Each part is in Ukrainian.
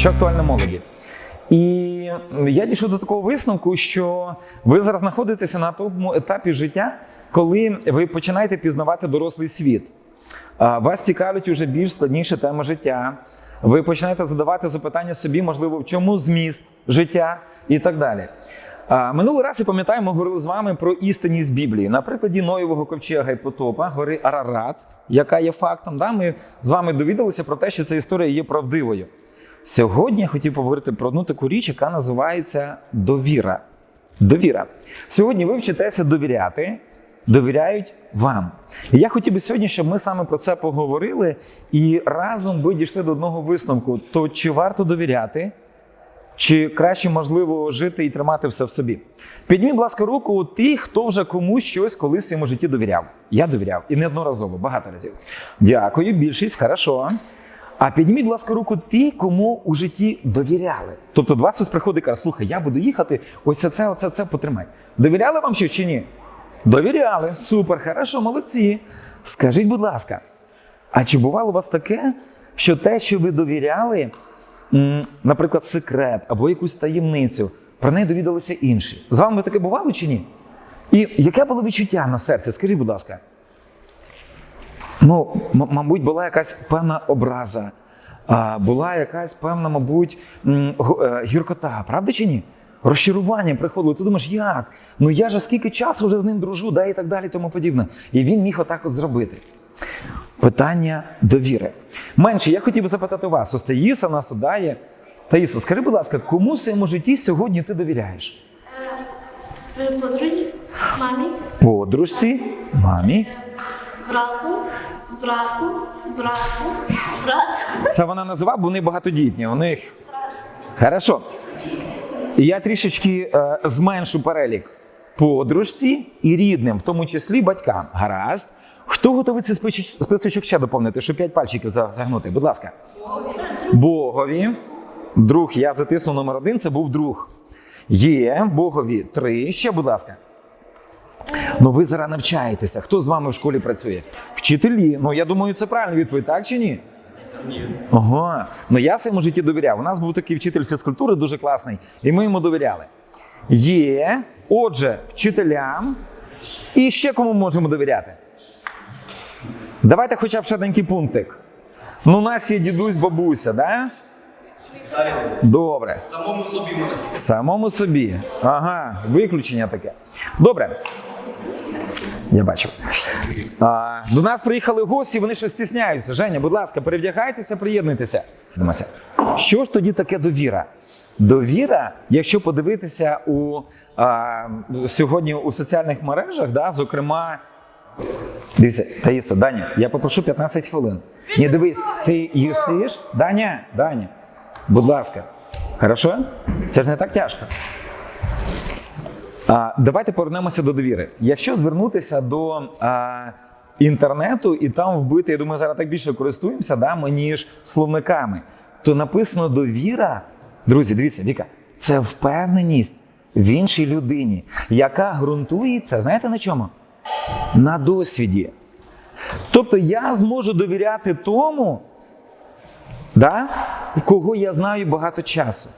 що актуально молоді. І я дійшов до такого висновку, що ви зараз знаходитеся на тому етапі життя, коли ви починаєте пізнавати дорослий світ. Вас цікавлять уже більш складніші теми життя. Ви починаєте задавати запитання собі, можливо, в чому зміст життя і так далі. Минулий раз я пам'ятаю, ми говорили з вами про істинність Біблії. На прикладі Ноєвого ковчега і потопа, гори Арарат, яка є фактом. Да? Ми з вами довідалися про те, що ця історія є правдивою. Сьогодні я хотів поговорити про одну таку річ, яка називається довіра. Довіра. Сьогодні ви вчитеся довіряти, довіряють вам. І я хотів би сьогодні, щоб ми саме про це поговорили і разом би дійшли до одного висновку: то чи варто довіряти, чи краще можливо жити і тримати все в собі? Підніміть, будь ласка, руку ті, хто вже комусь щось колись в своєму житті довіряв. Я довіряв і неодноразово, багато разів. Дякую, більшість, хорошо. А підніміть, будь ласка, руку ті, кому у житті довіряли. Тобто до вас хтось приходить і каже, слухай, я буду їхати, ось це, оце, це потримай. Довіряли вам ще чи ні? Довіряли. Супер, хорошо, молодці. Скажіть, будь ласка, а чи бувало у вас таке, що те, що ви довіряли, наприклад, секрет або якусь таємницю, про неї довідалися інші? З вами таке бувало чи ні? І яке було відчуття на серці? Скажіть, будь ласка. Ну, мабуть, була якась певна образа, була якась певна, мабуть, е, гіркота, правда чи ні? Розчарування приходило. Ти думаєш, як? Ну я ж скільки часу вже з ним дружу, да, і так далі, тому подібне. І він міг отак от зробити. Питання довіри. Менше, я хотів би запитати вас. Ось Таїса нас тут дає. Таїса, скажи, будь ласка, кому в своєму житті сьогодні ти довіряєш? Е, Подрузі, мамі, Подружці, мамі. Брату, брату, брату, брату. Це вона називає, бо вони багатодітні. У них. Хорошо. Я трішечки е, зменшу перелік подружці і рідним, в тому числі батькам. Гаразд. Хто готовий цей списочок- ще доповнити, щоб п'ять пальчиків загнути? Будь ласка. Богові. Друг, я затисну номер один, це був друг. Є, Богові три. Ще, будь ласка. Ну ви зараз навчаєтеся. Хто з вами в школі працює? Вчителі. Ну я думаю, це правильна відповідь, так чи ні? Ага. Ну я своєму житті довіряв. У нас був такий вчитель фізкультури дуже класний, і ми йому довіряли. Є, отже, вчителям. І ще кому можемо довіряти? Давайте хоча б ще денький пунктик. Ну, у нас є дідусь, бабуся, да? Добре. Самому собі можна. Самому собі. Ага, виключення таке. Добре. Я бачу. А, до нас приїхали гості, вони щось стісняються. Женя, будь ласка, перевдягайтеся, приєднуйтеся. Дивимося. Що ж тоді таке довіра? Довіра, якщо подивитися у, а, сьогодні у соціальних мережах, да, зокрема. Дивіться, Таїса, Даня, я попрошу 15 хвилин. Ні, дивись, ти їсиш? Даня, Даня, будь ласка. Хорошо? Це ж не так тяжко. Давайте повернемося до довіри. Якщо звернутися до інтернету і там вбити, я думаю, зараз так більше користуємося, да, ніж словниками, то написано довіра. Друзі, дивіться, Віка, це впевненість в іншій людині, яка ґрунтується, знаєте на чому? На досвіді. Тобто я зможу довіряти тому, да, кого я знаю багато часу.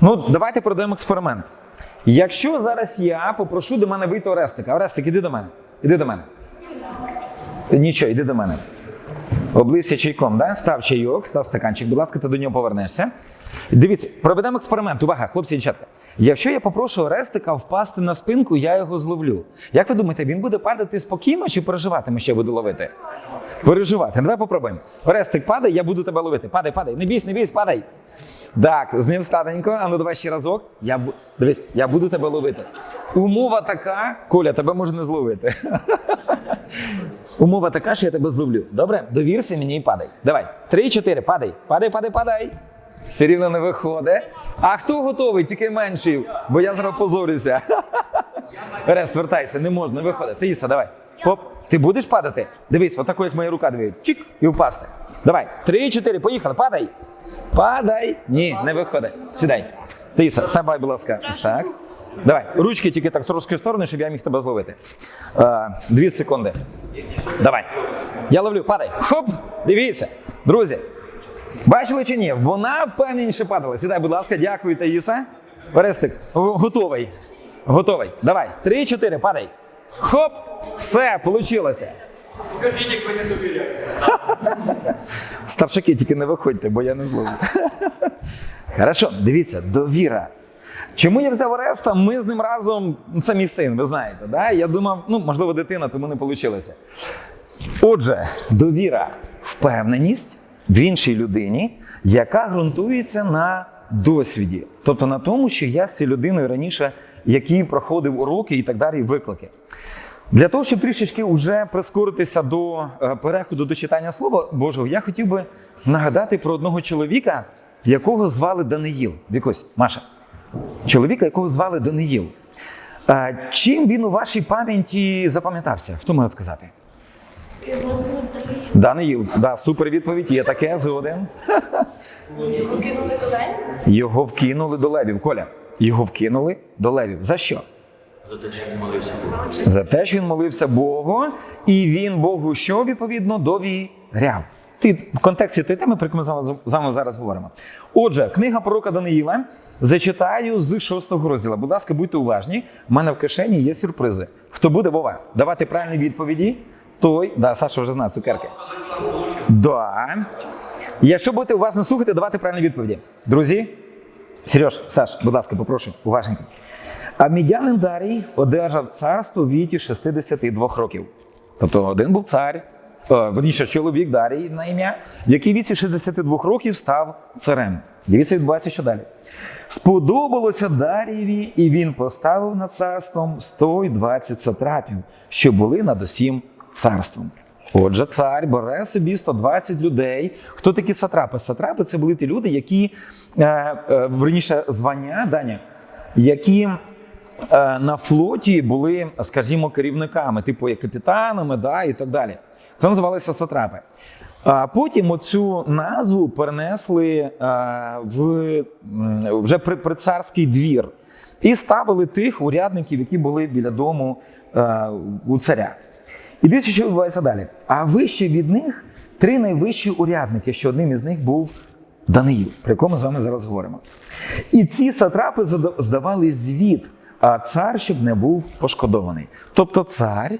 Ну, давайте проведемо експеримент. Якщо зараз я попрошу до мене вийти Орестика. Орестик, іди до мене. Іди до мене. Нічого, іди до мене. Облився чайком, да? став чайок, став стаканчик, будь ласка, ти до нього повернешся. Дивіться, проведемо експеримент. Увага, хлопці дівчатка. Якщо я попрошу Орестика впасти на спинку, я його зловлю. Як ви думаєте, він буде падати спокійно чи переживатиме, що я буду ловити? Переживати. Давай попробуємо. Орестик, падай, я буду тебе ловити. Падай, падай. Не бійся, не бійся, падай. Так, з ним складненько. А ну давай ще разок. Я. Дивись, я буду тебе ловити. Умова така, Коля, тебе може не зловити. Умова така, що я тебе зловлю. Добре? Довірся мені і падай. Давай. Три-чотири. Падай. Падай, падай, падай. Все рівно не виходить. А хто готовий? Тільки менший, бо я зараз позорюся. Рест, вертайся, не можна, не виходить. Таїса, давай. Поп. Ти будеш падати? Дивись, отако, як моя рука дивить. Чик і впасти. Давай. Три-чотири, поїхали, падай. Падай. Ні, не виходить. Сідай. Таїса, ставай, будь ласка. Ось так. Давай, ручки тільки так трошки в сторону, щоб я міг тебе зловити. Е, дві секунди. Давай. Я ловлю, падай. Хоп! Дивіться. Друзі, Бачили чи ні? Вона впевненіше падала. Сідай, будь ласка, дякую, Таїса. Орестик, готовий. Готовий. Давай. Три-чотири, падай. Хоп! Все, вийшло. Покажіть, як ви не довіряєте. Старшаки, тільки не виходьте, бо я не зловлю. Хорошо, дивіться, довіра. Чому я взяв Ореста? Ми з ним разом, ну, це мій син, ви знаєте. Да? Я думав, ну, можливо, дитина, тому не вийшло. Отже, довіра, впевненість в іншій людині, яка ґрунтується на досвіді. Тобто на тому, що я з цією людиною раніше, який проходив уроки і так далі, виклики. Для того, щоб трішечки вже прискоритися до е, переходу до читання Слова Божого, я хотів би нагадати про одного чоловіка, якого звали Даниїл. Вікось, Маша, чоловіка, якого звали Даниїл. Чим він у вашій пам'яті запам'ятався? Хто може сказати? Його Даниїл. Даниїл, да, супер відповідь, є таке згоден. Кинули до день? Його вкинули до левів. Коля, його вкинули до левів. За що? За те, що він молився. За те, що він молився Богу, і він Богу що відповідно довіряв. Ти в контексті тієї теми, про яку ми з вами зараз говоримо. Отже, книга пророка Даниїла зачитаю з шостого розділу. Будь ласка, будьте уважні. У мене в кишені є сюрпризи. Хто буде Вова? Давати правильні відповіді, той. Да, Саша вже знає цукерки. Да. Якщо будете уважно слухати, давати правильні відповіді. Друзі, Сереж, Саш, будь ласка, попрошу, уважненько. А мідянин Дарій одержав царство в віці 62 років. Тобто один був цар, е, верніше, чоловік Дарій на ім'я, який віці 62 років став царем. Дивіться, відбувається що далі. Сподобалося Дарієві, і він поставив над царством 120 сатрапів, що були над усім царством. Отже, цар бере собі 120 людей. Хто такі сатрапи? Сатрапи це були ті люди, які е, е, верніше звання Даня, які на флоті були, скажімо, керівниками, типу як капітанами, да, і так далі. Це називалося сатрапи. А потім оцю назву перенесли е, в вже при, при царський двір і ставили тих урядників, які були біля дому е, у царя. І дивіться, що відбувається далі. А вище від них три найвищі урядники, що одним із них був Даниїл, про якому з вами зараз говоримо. І ці сатрапи здавали звіт, а цар щоб не був пошкодований. Тобто цар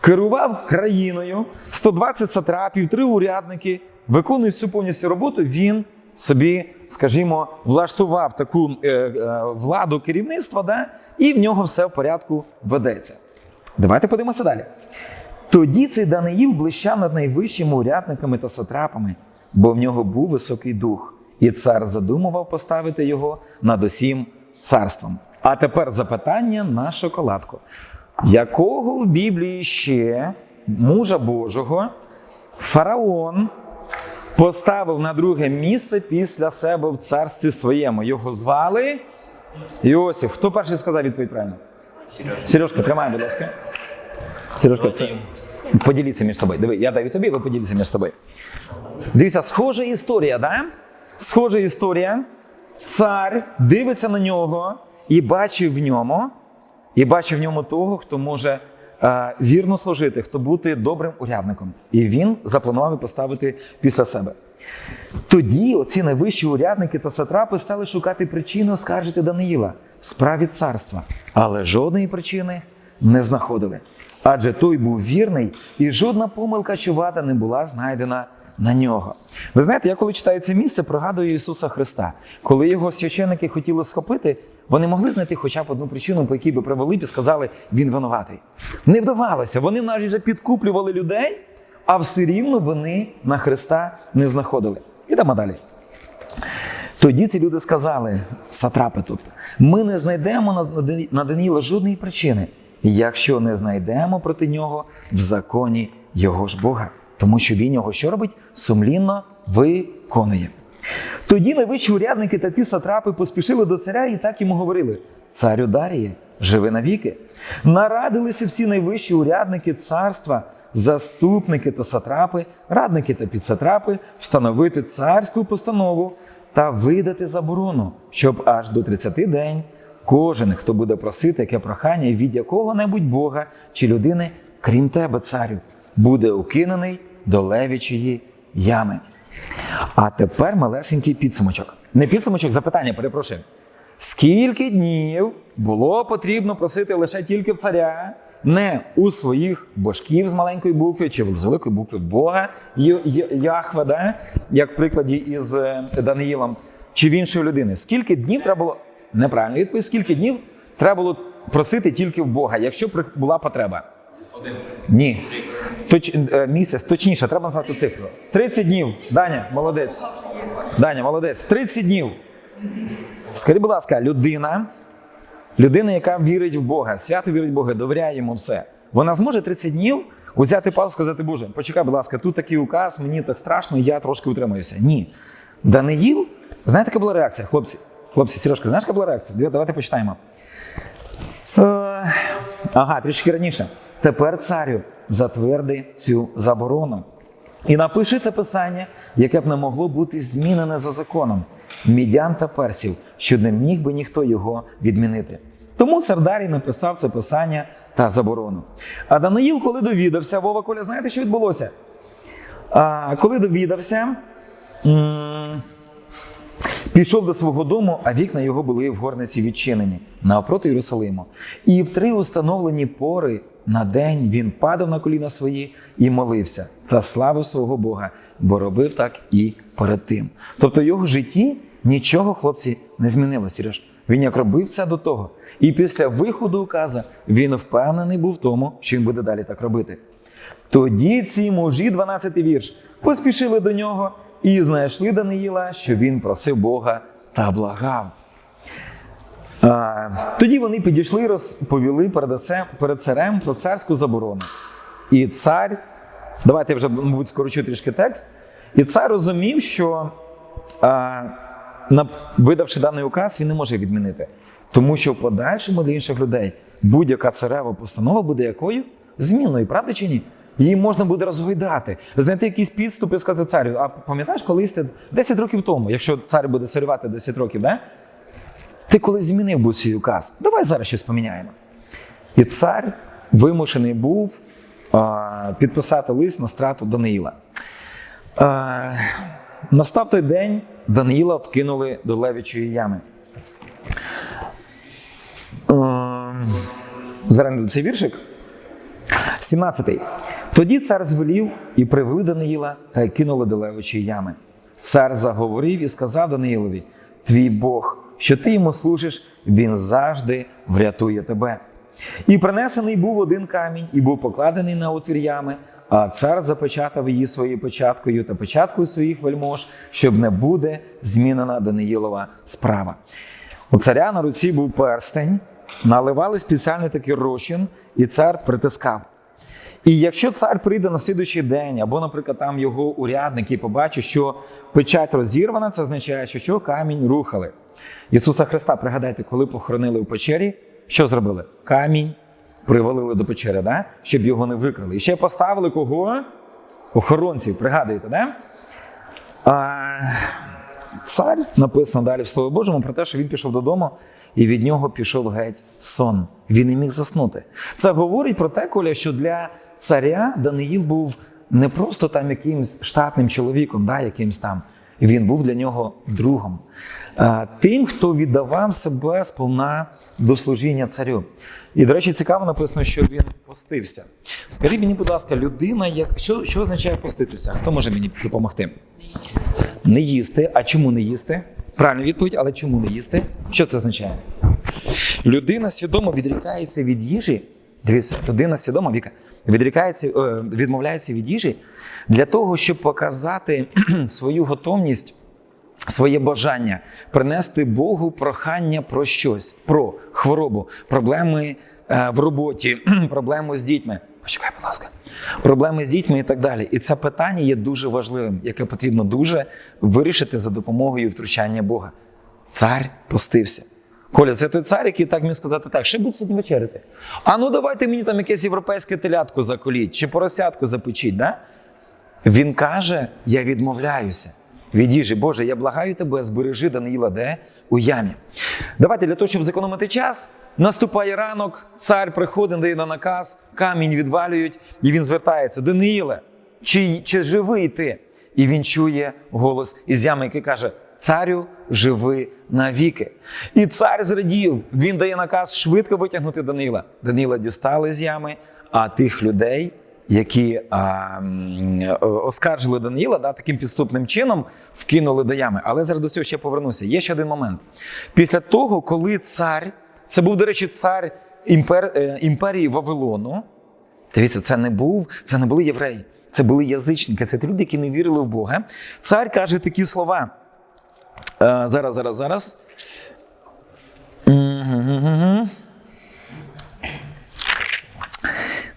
керував країною, 120 сатрапів, три урядники, виконують всю повністю роботу. Він собі, скажімо, влаштував таку е, е, владу керівництва, да, і в нього все в порядку ведеться. Давайте подивимося далі. Тоді цей Даниїл блищав над найвищими урядниками та сатрапами, бо в нього був високий дух, і цар задумував поставити його над усім царством. А тепер запитання на шоколадку. Якого в Біблії ще мужа Божого фараон поставив на друге місце після себе в царстві своєму? Його звали Йосиф. Хто перший сказав відповідь правильно? Сережка, тримай, будь ласка. Сережка, це поділіться між собою. Диви, я даю тобі, ви поділіться між собою. Дивіться, схожа історія, да? Схожа історія. Цар дивиться на нього і бачив в ньому, і бачив в ньому того, хто може е, вірно служити, хто бути добрим урядником. І він запланував поставити після себе. Тоді оці найвищі урядники та сатрапи стали шукати причину оскаржити Даниїла в справі царства, але жодної причини не знаходили. Адже той був вірний, і жодна помилка чи вада не була знайдена на нього. Ви знаєте, я коли читаю це місце, пригадую Ісуса Христа. Коли його священники хотіли схопити, вони могли знайти хоча б одну причину, по якій би привели б і сказали, він винуватий. Не вдавалося. Вони навіть вже підкуплювали людей, а все рівно вони на Христа не знаходили. Ідемо далі. Тоді ці люди сказали, сатрапи, тобто, ми не знайдемо на- Даніла жодної причини, якщо не знайдемо проти нього в законі його ж Бога. Тому що він його що робить? Сумлінно виконує. Тоді найвищі урядники та ті сатрапи поспішили до царя і так йому говорили: Царю Даріє, живи навіки. Нарадилися всі найвищі урядники царства, заступники та сатрапи, радники та підсатрапи встановити царську постанову та видати заборону, щоб аж до 30 день кожен, хто буде просити яке прохання від якого-небудь Бога чи людини, крім тебе, царю, буде укинений до левічої ями. А тепер малесенький підсумочок. Не підсумочок, запитання, перепрошую. Скільки днів було потрібно просити лише тільки в царя, не у своїх божків з маленької букви чи з великої букви Бога Яхве, да? як в прикладі із е, Даниїлом, чи в іншої людини? Скільки днів треба було неправильно відповідь, скільки днів треба було просити тільки в Бога, якщо була потреба? Ні. Точ, е, місяць, точніше, треба назвати цифру. 30 днів. Даня, молодець. Даня, молодець. 30 днів. Скажіть, будь ласка, людина, людина, яка вірить в Бога, свято вірить в Бога, довіряє йому все. Вона зможе 30 днів взяти паузу і сказати, Боже, почекай, будь ласка, тут такий указ, мені так страшно, я трошки утримаюся. Ні. Даниїл, знаєте, яка була реакція? Хлопці, хлопці, Сережка, знаєш, яка була реакція? Давайте почитаємо. Е, ага, трішки раніше. Тепер царю затверди цю заборону. І напиши це писання, яке б не могло бути змінене за законом мідян та персів, що не міг би ніхто його відмінити. Тому Сардарій написав це писання та заборону. А Даниїл, коли довідався, Вова Коля, знаєте, що відбулося? А, коли довідався, Пішов до свого дому, а вікна його були в горниці відчинені навпроти Єрусалиму. І в три установлені пори на день він падав на коліна свої і молився та славив свого Бога, бо робив так і перед тим. Тобто в його житті нічого, хлопці, не змінилося. Він як робив це до того. І після виходу указа він впевнений був в тому, що він буде далі так робити. Тоді ці мужі, 12 вірш, поспішили до нього і знайшли Даниїла, що він просив Бога та благав. А, тоді вони підійшли і розповіли перед царем про царську заборону. І цар, давайте я вже, мабуть, скорочу трішки текст. І цар розумів, що видавши даний указ, він не може відмінити. Тому що в подальшому для інших людей будь-яка царева постанова буде якою? Змінною, правда чи ні? Її можна буде розгойдати, знайти якісь підступи і сказати царю. А пам'ятаєш, колись ти 10 років тому, якщо цар буде царювати 10 років, да? Ти колись змінив був свій указ. Давай зараз щось поміняємо. І цар вимушений був підписати лист на страту Даниїла. Настав той день, Даниїла вкинули до левічої ями. Зараз цей віршик. 17. Тоді цар звелів і привели Даниїла та й кинули до левичої ями. Цар заговорив і сказав Даниїлові: Твій Бог, що ти йому служиш, він завжди врятує тебе. І принесений був один камінь, і був покладений на отвір ями, а цар запечатав її своєю печаткою та печаткою своїх вельмож, щоб не буде змінена Даниїлова справа. У царя на руці був перстень, наливали спеціальний такий розчин, і цар притискав. І якщо цар прийде на слідуючий день, або, наприклад, там його урядник і побачить, що печать розірвана, це означає, що, що камінь рухали. Ісуса Христа, пригадайте, коли похоронили в печері, що зробили? Камінь привалили до печери, да? щоб його не викрали. І ще поставили кого? Охоронців, пригадуєте, да? А, цар написано далі в Слові Божому про те, що він пішов додому, і від нього пішов геть сон. Він не міг заснути. Це говорить про те, Коля, що для царя Даниїл був не просто там якимсь штатним чоловіком, да, якимсь там. Він був для нього другом, тим, хто віддавав себе сповна до служіння царю. І, до речі, цікаво написано, що він постився. Скажіть мені, будь ласка, людина, як що, що означає поститися? Хто може мені допомогти? Не їсти. А чому не їсти? Правильна відповідь, але чому не їсти? Що це означає? Людина свідомо відрікається від їжі. Дивіться, людина свідомо Віка, відрікається, е, відмовляється від їжі для того, щоб показати свою готовність, своє бажання принести Богу прохання про щось, про хворобу, проблеми е, в роботі, проблеми з дітьми. Почекай, будь ласка. Проблеми з дітьми і так далі. І це питання є дуже важливим, яке потрібно дуже вирішити за допомогою втручання Бога. Цар постився. Коля, це той цар, який так міг сказати так, що буде сьогодні вечеряти? А ну давайте мені там якесь європейське телятку заколіть чи поросятку запечіть. Да? Він каже: Я відмовляюся від їжі. Боже, я благаю тебе, збережи Даниїла де у ямі. Давайте для того, щоб зекономити час, наступає ранок, цар приходить, дає на наказ, камінь відвалюють, і він звертається: Даниїле, чи, чи живий ти? і він чує голос із ями, який каже: Царю, живи навіки. І цар зрадів. Він дає наказ швидко витягнути Данила. Данила дістали з ями, а тих людей, які а, оскаржили Даніла, да, таким підступним чином вкинули до ями. Але зараз до цього ще повернуся. Є ще один момент. Після того, коли цар, це був, до речі, цар імпер, е, імперії Вавилону. Дивіться, це не був, це не були євреї, це були язичники, це ті люди, які не вірили в Бога. Цар каже такі слова. Е, зараз, зараз, зараз.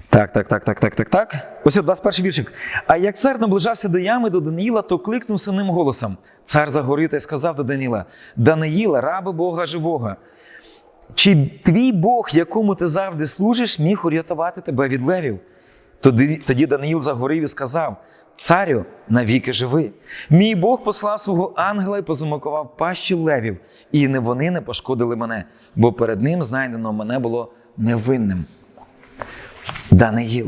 Так, так, так, так, так, так, так. Ось от 21 віршик. А як цар наближався до ями до Даниїла, то кликнув синим голосом. Цар загорів та й сказав до Даніла: Даниїла, раби Бога живого. Чи твій Бог, якому ти завжди служиш, міг урятувати тебе від левів? Тоді Даниїл загорів і сказав: Царю, навіки живи. Мій Бог послав свого ангела і позамокував пащі левів, і не вони не пошкодили мене, бо перед ним знайдено мене було невинним. Даниїл,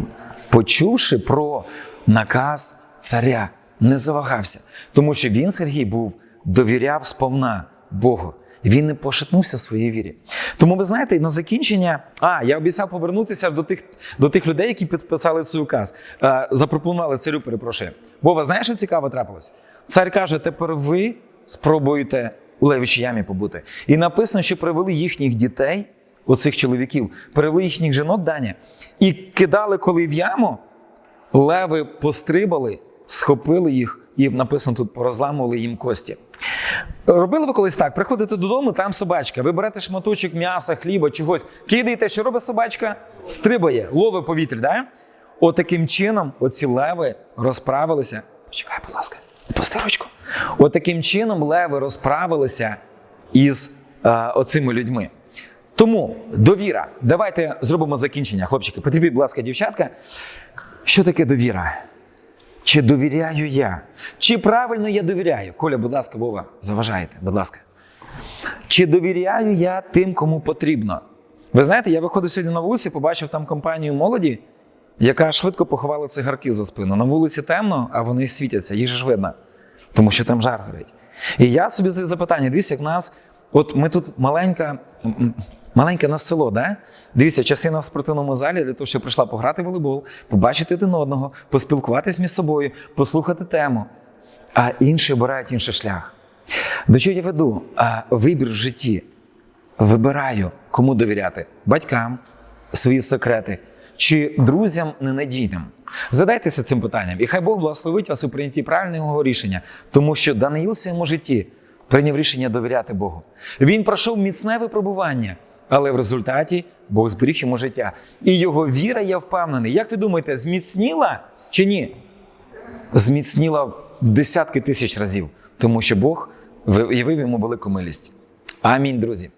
почувши про наказ царя, не завагався, тому що він, Сергій, був довіряв сповна Богу. Він не пошатнувся в своїй вірі. Тому ви знаєте, на закінчення, а я обіцяв повернутися до тих, до тих людей, які підписали цей указ. Е, запропонували царю, перепрошую. Вова, знаєш, що цікаво трапилось? Цар каже: тепер ви спробуєте у левічій ямі побути. І написано, що привели їхніх дітей, оцих чоловіків, привели їхніх жінок Даня, і кидали, коли в яму, леви пострибали, схопили їх, і написано тут порозламували їм кості. Робили ви колись так? Приходите додому, там собачка. Ви берете шматочок м'яса, хліба, чогось, кидаєте, що робить собачка? Стрибає, ловить повітря. Да? Отаким чином оці леви розправилися. Почекай, будь ласка, пусти ручку. Отаким чином леви розправилися із е, оцими людьми. Тому довіра. Давайте зробимо закінчення. Хлопчики, потрібні, будь ласка, дівчатка. Що таке довіра? Чи довіряю я? Чи правильно я довіряю? Коля, будь ласка, Вова, заважайте, будь ласка. Чи довіряю я тим, кому потрібно? Ви знаєте, я виходив сьогодні на вулиці, побачив там компанію молоді, яка швидко поховала цигарки за спину. На вулиці темно, а вони світяться, їх ж видно, тому що там жар горить. І я собі задаю запитання: дивіться, як в нас, от ми тут маленька, маленьке нас село, да? Дивіться, частина в спортивному залі для того, щоб прийшла пограти в волейбол, побачити один одного, поспілкуватись між собою, послухати тему. А інші обирають інший шлях. До чого я веду? Вибір в житті. Вибираю, кому довіряти: батькам, свої секрети чи друзям ненадійним. Задайтеся цим питанням, і хай Бог благословить вас у прийнятті правильного рішення, тому що Даниїл в своєму житті прийняв рішення довіряти Богу. Він пройшов міцне випробування, але в результаті Бог зберіг йому життя. І його віра, я впевнений, як ви думаєте, зміцніла чи ні? Зміцніла десятки тисяч разів, тому що Бог виявив йому велику милість. Амінь, друзі.